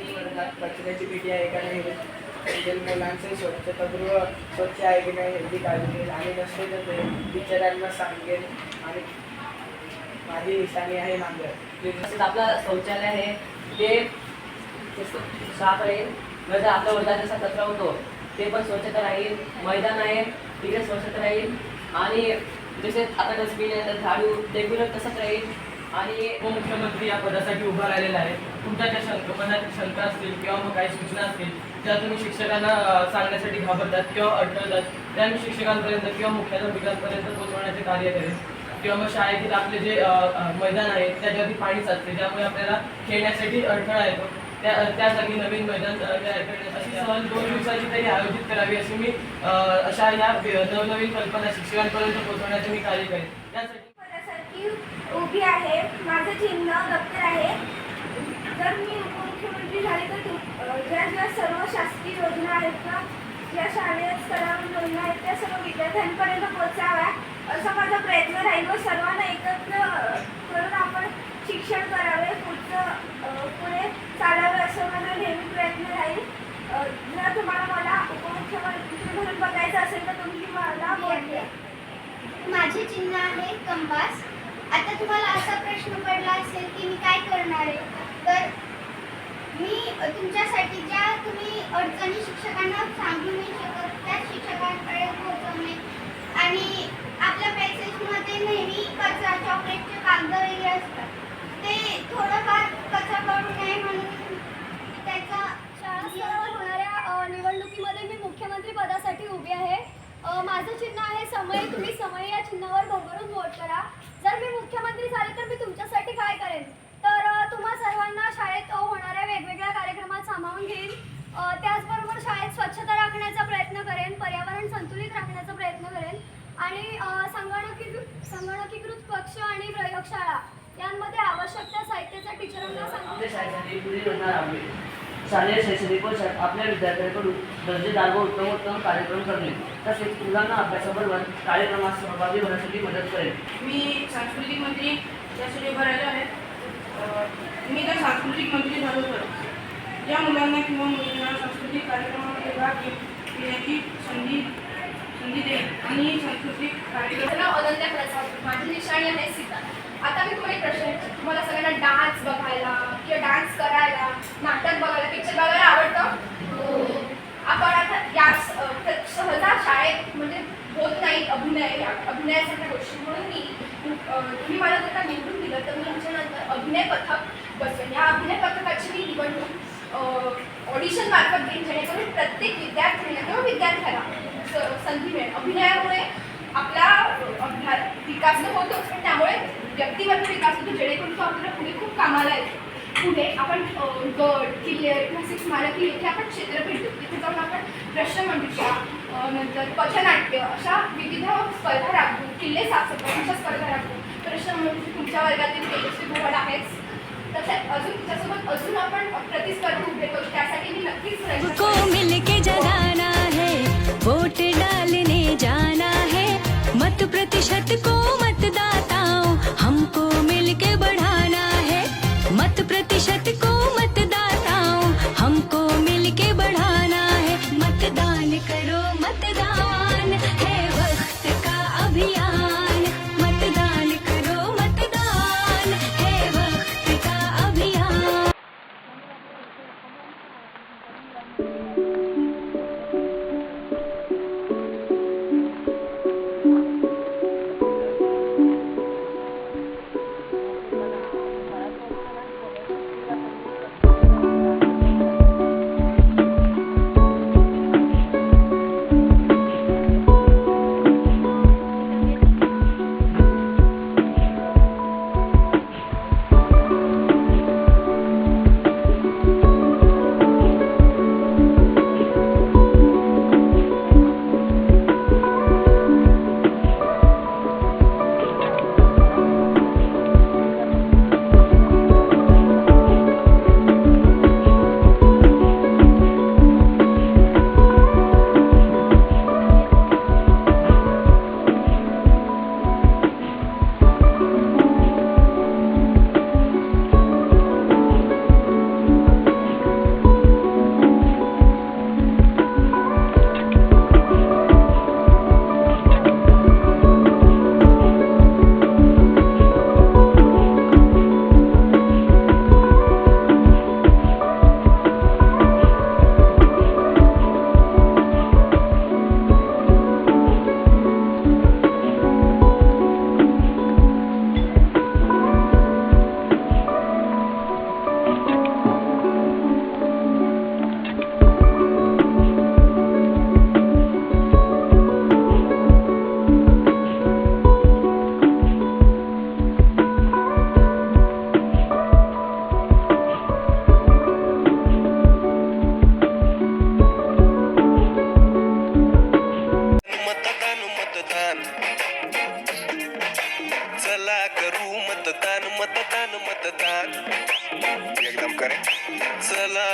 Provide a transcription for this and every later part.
कचऱ्याची पिढी आहे का नाही? म्हणजे मुलांचे स्वच्छतागृह स्वच्छ आहे की नाही हेल्दी काळजी घेईल. आणि नसते तर ते टीचरांना सांगेल आणि माझी निशाणी आहे नांगर तसेच आपलं शौचालय आहे ते साफ राहील म्हणजे नंतर आपला वर्धा जसा कचरा होतो ते पण स्वच्छता राहील मैदान आहे तिथे स्वच्छता राहील. आणि जसे आता डस्टबिन आहे तर झाडू रेग्युलर तसंच राहील. आणि उपमुख्यमंत्री या पदासाठी उभा राहिलेला आहे तुमच्या ज्या शंका मनात शंका असतील किंवा मग काही सूचना असतील ज्या तुम्ही शिक्षकांना सांगण्यासाठी घाबरतात किंवा अडथळतात त्या मी शिक्षकांपर्यंत किंवा मुख्याध्यापकांपर्यंत पोहोचवण्याचे कार्य करेन. किंवा मग शाळेतील आपले जे मैदान आहे त्याच्यावरती पाणी साचते ज्यामुळे आपल्याला खेळण्यासाठी अडथळा येतो. त्या त्या जागी नवीन मैदान अ, तयार करण्यासाठी अशी सहल दोन दिवसाची तरी आयोजित करावी अशी मी अशा या नवनवीन कल्पना शिक्षकांपर्यंत पोहोचवण्याचे मी कार्य करेन. त्यासाठी पदासाठी उभी आहे. माझं चिन्ह दप्तर आहे. जर मी उपमुख्यमंत्री झाले तर ज्या ज्या सर्व शासकीय योजना आहेत ना ज्या शालेय स्तरावर योजना आहेत त्या सर्व विद्यार्थ्यांपर्यंत पोहोचाव्या. असा माझा प्रयत्न राहील व सर्वांना एकत्र करून आपण शिक्षण करावे पुढचं पुढे चालावे असं माझा नेहमी प्रयत्न राहील. जर तुम्हाला मला उपमुख्यमंत्री म्हणून बघायचं असेल तर तुम्ही मला बोलले माझे चिन्ह आहे कंपास आता तुम्हाला असा प्रश्न पडला असेल की मी काय करणार आहे? तर मी तुमच्यासाठी ज्या तुम्ही अडचणी शिक्षकांना सांगू नाही शकत त्या शिक्षकांकडे पोहोचवणे आणि आपल्या पॅसेजमध्ये नेहमी कचरा चॉकलेटचे कागद वगैरे असतात. ते थोडंफार कचरा पडू नये म्हणून त्याचा शाळा होणाऱ्या निवडणुकीमध्ये मी मुख्यमंत्री पदासाठी उभी आहे. माझं चिन्ह आहे समय तुम्ही समय या चिन्हावर भरभरून वोट करा. मी मुख्यमंत्री झाले तर मी तुमच्यासाठी काय करेन? तर तुम्हा सर्वांना शाळेत होणाऱ्या वेगवेगळ्या कार्यक्रमात सामावून घेईन. त्याचबरोबर शाळेत स्वच्छता राखण्याचा प्रयत्न करेन पर्यावरण संतुलित राखण्याचा प्रयत्न करेन आणि संगणकीकृत संगणकीकृत कक्ष आणि प्रयोगशाळा यांमध्ये आवश्यक त्या साहित्याचा टीचरांना सांगून शालेय शैक्षणिक वर्षात आपल्या विद्यार्थ्यांकडून दर्जेदार व उत्तमोत्तम कार्यक्रम करणे. तसेच मुलांना अभ्यासाबरोबर कार्यक्रमात सहभागी होण्यासाठी मदत करेल. मी सांस्कृतिक मंत्री यासाठी उभं राहिलो आहे मी जर सांस्कृतिक मंत्री झालो तर ज्या मुलांना किंवा मुलींना सांस्कृतिक कार्यक्रमामध्ये भाग घेण्याची संधी संधी देईल आणि सांस्कृतिक कार्यक्रम अनन्या प्रसाद माझी निशाणी आहे सीता. आता मी तुम्हाला एक प्रश्न. तुम्हाला सगळ्यांना डान्स बघायला किंवा डान्स करायला नाटक बघायला पिक्चर बघायला आवडतं आपण आता या स- अ, प्र- सहजा शाळेत म्हणजे एक अभिनय अभिनयासारख्या गोष्टी. म्हणून मी तुम्ही मला त्यांना निवडून दिलं तर मी त्याच्यानंतर अभिनय पथक बसवेन या अभिनय पथकाची मी निवडणूक ऑडिशन मार्फत घेईन जेणेकरून प्रत्येक विद्यार्थ्यांना किंवा विद्यार्थ्याला स- संधी मिळेल. अभिनयामुळे आपला विकास तर होतोच पण त्यामुळे व्यक्तिगत विकास होतो जेणेकरून तो आपल्याला पुढे खूप कामाला येतो. पुढे आपण गड किल्ले ऐतिहासिक स्मारक येथे आपण क्षेत्र भेटतो तिथे जाऊन आपण प्रश्नमंजुषा अ, नंतर पथनाट्य अशा विविध स्पर्धा राखू किल्ले साफसफाई अशा स्पर्धा राखू प्रश्नमंजुषा तुमच्या वर्गातील तेजस्वी भोवड आहेच तसेच अजून त्याच्यासोबत अजून आपण प्रतिस्पर्धा उभे करू. त्यासाठी मी नक्कीच को मिलके जगाना है वोट डालने जाना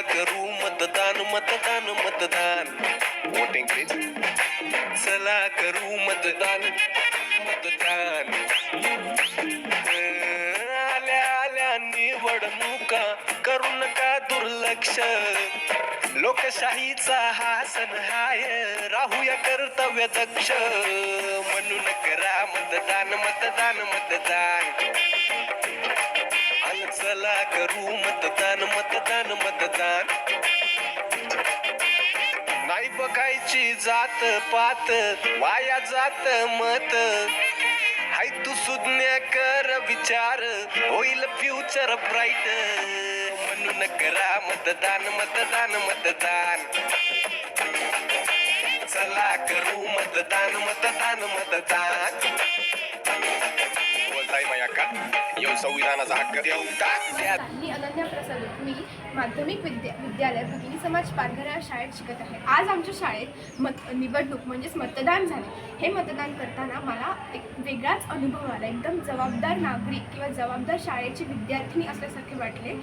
करू मतदान मतदान मतदान. वोटिंग प्लीज चला करू मतदान मतदान. आल्या आल्या निवडणुका करू नका दुर्लक्ष. लोकशाहीचा हा सण हाय राहूया कर्तव्य दक्ष म्हणून करा मतदान मतदान मतदान. चला करू मतदान मतदान मतदान. नाही बघायची जात पात वाया जात मत. हाय तू सुज्ञ कर विचार होईल फ्युचर ब्राईट म्हणून करा मतदान मतदान मतदान. चला करू मतदान मतदान मतदान. संविधानाचा हक्क देऊ टाक मी अनन्या प्रसाद मी माध्यमिक विद्या विद्यालय भगिनी समाज पारघर या शाळेत शिकत आहे. आज आमच्या शाळेत मत निवडणूक म्हणजेच मतदान झाले. हे मतदान करताना मला एक वेगळाच अनुभव आला. एकदम जबाबदार नागरिक किंवा जबाबदार शाळेची विद्यार्थिनी असल्यासारखे वाटले.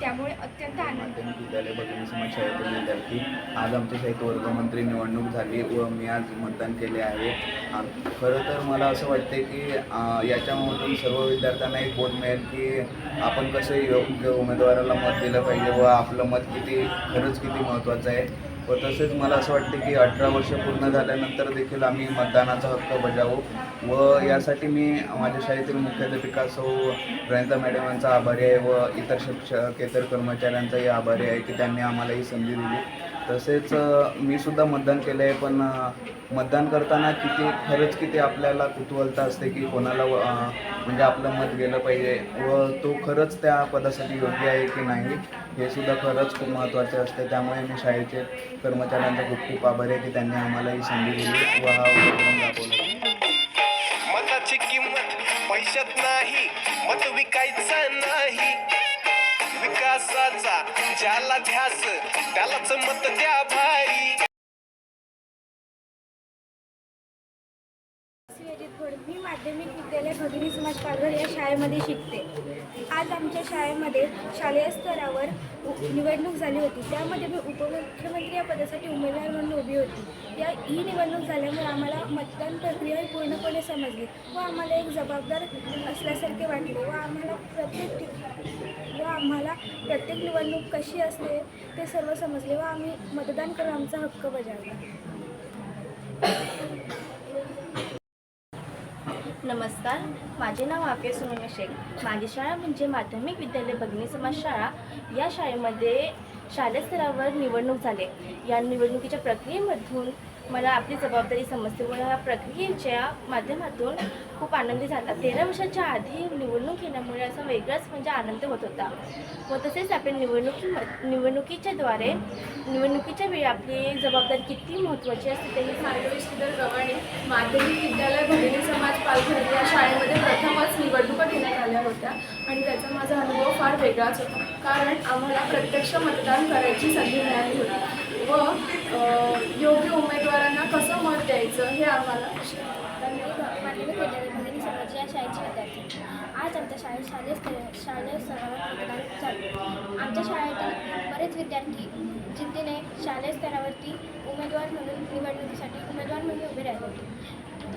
त्यामुळे अत्यंत आनंद. विद्यालय बघून शाळेतील विद्यार्थी. आज आमच्या एक वर्गमंत्री निवडणूक झाली व मी आज मतदान केले आहे. खरं तर मला असं वाटते की याच्यामधून सर्व विद्यार्थ्यांना एक बोध मिळेल की आपण कसं योग्य उमेदवाराला मत दिलं पाहिजे व आपलं मत किती खरंच किती महत्त्वाचं आहे. व तसेच मला असं वाटते की अठरा वर्ष पूर्ण झाल्यानंतर देखील आम्ही मतदानाचा हक्क बजावू. व यासाठी मी माझ्या शाळेतील मुख्याध्यापिका सौ प्रणिता मॅडम यांचा आभारी आहे व इतर शिक्षक इतर कर्मचाऱ्यांचाही आभारी आहे की त्यांनी आम्हाला ही संधी दिली. तसेच मी सुद्धा मतदान केलं आहे पण मतदान करताना किती खरंच किती आपल्याला कुतूहलता असते की कोणाला व, म्हणजे आपलं मत गेलं पाहिजे व तो खरंच त्या पदासाठी योग्य आहे की नाही हे सुद्धा खरंच खूप महत्त्वाचे असते. त्यामुळे मी शाळेचे कर्मचाऱ्यांचा खूप खूप आभारी आहे की त्यांनी आम्हाला ही संधी दिली व हा उपक्रम दाखवला मताची किंमत पैशात नाही मत विकायचा नाही. विकासाचा ज्याला ध्यास त्यालाच मत द्या भारी. मी माध्यमिक विद्यालय भगिनी समाज पालघर या शाळेमध्ये शिकते. आज आमच्या शाळेमध्ये शालेय स्तरावर उ- निवडणूक झाली होती. त्यामध्ये मी उपमुख्यमंत्री या पदासाठी उमेदवार म्हणून उभी होती. या ही निवडणूक झाल्यामुळे आम्हाला मतदान प्रक्रिया ही पूर्णपणे समजली व आम्हाला एक जबाबदार असल्यासारखे वाटले व आम्हाला प्रत्येक व आम्हाला प्रत्येक निवडणूक कशी असते ते सर्व समजले व आम्ही मतदान करून आमचा हक्क बजावला. नमस्कार माझे नाव आफिया सुनमे शेख. माझी शाळा म्हणजे माध्यमिक विद्यालय भगिनी समाज शाळा या शाळेमध्ये शालेय स्तरावर निवडणूक झाले. या निवडणुकीच्या प्रक्रियेमधून मला आपली जबाबदारी समजते. मला या प्रक्रियेच्या माध्यमातून खूप आनंदी झाला. तेरा वर्षाच्या आधी निवडणूक घेण्यामुळे असा वेगळाच म्हणजे आनंद होत होता. व तसेच आपल्या निवडणुकी निवडणुकीच्या द्वारे निवडणुकीच्या वेळी आपली जबाबदारी किती महत्त्वाची असते तेही माधवी श्रीधर गव्हाणे माध्यमिक विद्यालय भगिनी समाज पालघर या शाळेमध्ये प्रथमच निवडणुका घेण्यात आल्या होत्या आणि त्याचा माझा अनुभव फार वेगळाच होता. कारण आम्हाला प्रत्यक्ष मतदान करायची संधी मिळाली होती. व योग्य उमेदवार उमेदवारांना कसं मत द्यायचं हे आम्हाला या शाळेचे विद्यार्थी. आज आमच्या शाळेत शालेय शालेय स्तरावर मतदान झाले आमच्या शाळेतील बरेच विद्यार्थी जिद्दीने शालेय स्तरावरती उमेदवार म्हणून निवडणुकीसाठी उमेदवार म्हणून उभे राहिले होते.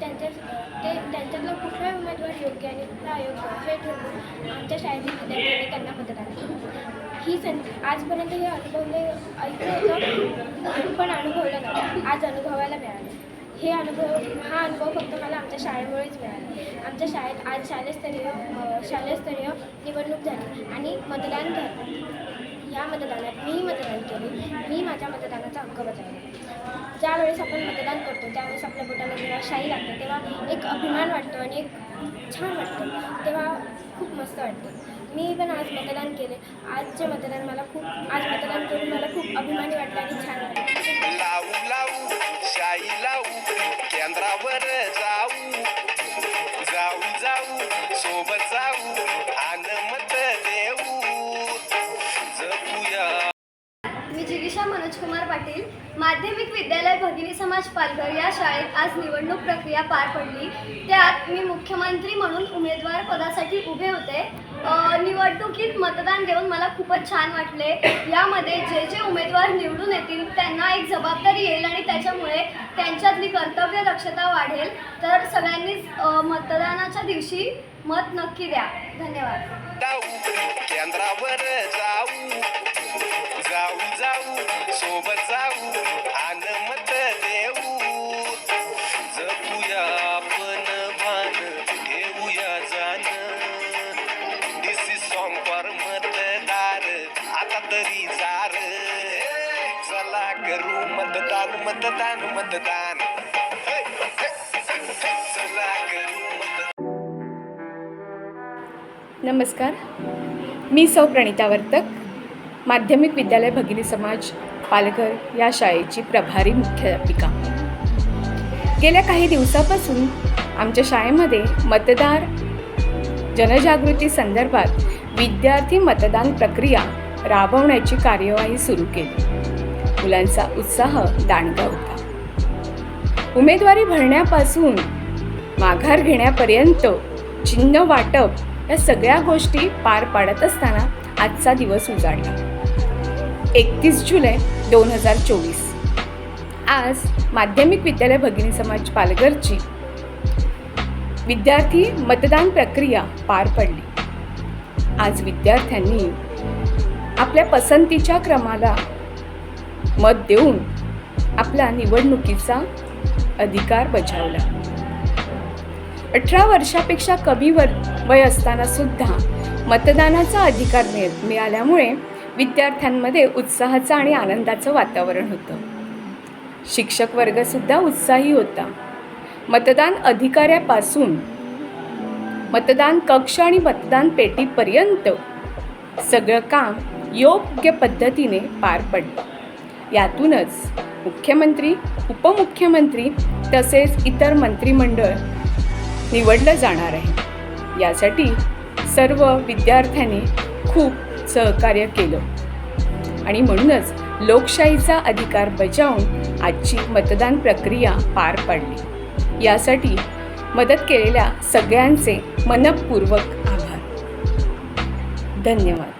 त्यांच्या ते त्यांच्यातला कुठला उमेदवार योग्य आणि कुठला अयोग्य हे ठरवून आमच्या शाळेतील विद्यार्थ्यांनी त्यांना मतदान केलं. ही संधी आजपर्यंत हे अनुभवले ऐकलं होतं. पण अनुभवलं नव्हतं आज अनुभवायला मिळालं. हे अनुभव हा अनुभव फक्त मला आमच्या शाळेमुळेच मिळाला. आमच्या शाळेत आज शालेयस्तरीय शालेयस्तरीय निवडणूक झाली आणि मतदान झालं. या मतदानात मी मतदान केले. मी माझ्या मतदानाचा हक्क बजावला. ज्यावेळेस आपण मतदान करतो त्यावेळेस आपल्या बोटाला जेव्हा शाई लागते तेव्हा एक अभिमान वाटतो आणि एक छान वाटतं. तेव्हा खूप मस्त वाटतं. मी पण आज मतदान केले आजचे मतदान मला खूप आज मतदान करून मला खूप अभिमानी वाटलं आणि छान वाटलं. लावू लावू लावू केंद्रावर जाऊ. जाऊ जाऊ सोबत जाऊ आन मत देऊ. जपूया. मी जिगिषा मनोज कुमार पाटील माध्यमिक विद्यालय भगिनी समाज पालघर या शाळेत आज निवडणूक प्रक्रिया पार पडली. त्यात मी मुख्यमंत्री म्हणून उमेदवार पदासाठी उभे होते. निवडणुकीत मतदान देऊन मला खूपच छान वाटले. यामध्ये जे जे उमेदवार निवडून येतील त्यांना एक जबाबदारी येईल आणि त्याच्यामुळे त्यांच्यातली कर्तव्य दक्षता वाढेल. तर सगळ्यांनीच मतदानाच्या दिवशी मत नक्की द्या. धन्यवाद. जाऊ जाऊ. मतदान मतदान. नमस्कार. मी सौ प्रणिता वर्तक माध्यमिक विद्यालय भगिनी समाज पालघर या शाळेची प्रभारी मुख्याध्यापिका. गेल्या काही दिवसापासून आमच्या शाळेमध्ये मतदार जनजागृती संदर्भात विद्यार्थी मतदान प्रक्रिया राबवण्याची कार्यवाही सुरू केली. मुलांचा उत्साह दांडगा होता. उमेदवारी भरण्यापासून माघार घेण्यापर्यंत चिन्ह वाटप या सगळ्या गोष्टी पार पाडत असताना आजचा दिवस उजाडला. एकतीस जुलै दोन हजार चोवीस. आज माध्यमिक विद्यालय भगिनी समाज पालघरची विद्यार्थी मतदान प्रक्रिया पार पडली. आज विद्यार्थ्यांनी आपल्या पसंतीच्या क्रमाला मत देऊन आपला निवडणुकीचा अधिकार बजावला. अठरा वर्षापेक्षा कमी वर वय असताना सुद्धा मतदानाचा अधिकार मिळ मिळाल्यामुळे विद्यार्थ्यांमध्ये उत्साहाचं आणि आनंदाचं वातावरण होतं. शिक्षक वर्गसुद्धा उत्साही होता. मतदान अधिकाऱ्यापासून मतदान कक्ष आणि मतदान पेटीपर्यंत सगळं काम योग्य पद्धतीने पार पडलं. यातूनच मुख्यमंत्री उपमुख्यमंत्री तसेच इतर मंत्रिमंडळ निवडलं जाणार आहे. यासाठी सर्व विद्यार्थ्यांनी खूप सहकार्य केलं. आणि म्हणूनच लोकशाहीचा अधिकार बजावून आजची मतदान प्रक्रिया पार पाडली. यासाठी मदत केलेल्या सगळ्यांचे मनपूर्वक आभार. धन्यवाद.